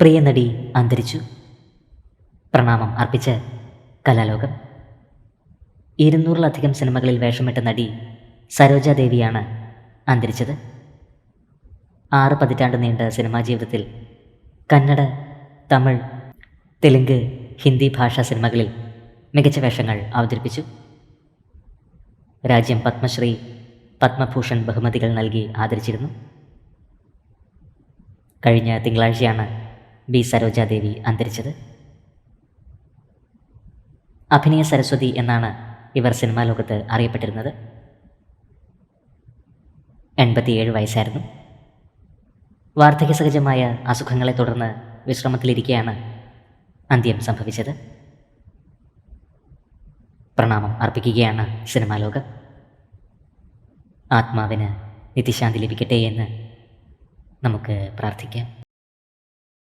പ്രിയ നടി അന്തരിച്ചു. പ്രണാമം അർപ്പിച്ച് കലാലോകം. ഇരുന്നൂറിലധികം സിനിമകളിൽ വേഷമിട്ട നടി സരോജാദേവിയാണ് അന്തരിച്ചത്. ആറ് പതിറ്റാണ്ട് നീണ്ട സിനിമാ ജീവിതത്തിൽ കന്നഡ തമിഴ് തെലുങ്ക് ഹിന്ദി ഭാഷാ സിനിമകളിൽ മികച്ച വേഷങ്ങൾ അവതരിപ്പിച്ചു. രാജ്യം പത്മശ്രീ പത്മഭൂഷൺ ബഹുമതികൾ നൽകി ആദരിച്ചിരുന്നു. കഴിഞ്ഞ തിങ്കളാഴ്ചയാണ് ബി സരോജാദേവി അന്തരിച്ചത്. അഭിനയ സരസ്വതി എന്നാണ് ഇവർ സിനിമാ ലോകത്ത് അറിയപ്പെട്ടിരുന്നത്. എൺപത്തിയേഴ് വയസ്സായിരുന്നു. വാർദ്ധക്യ സഹജമായ അസുഖങ്ങളെ തുടർന്ന് വിശ്രമത്തിലിരിക്കെയാണ് അന്ത്യം സംഭവിച്ചത്. പ്രണാമം അർപ്പിക്കുകയാണ് സിനിമാ ലോകം. ആത്മാവിന് നിത്യശാന്തി ലഭിക്കട്ടെ എന്ന് നമുക്ക് പ്രാർത്ഥിക്കാം.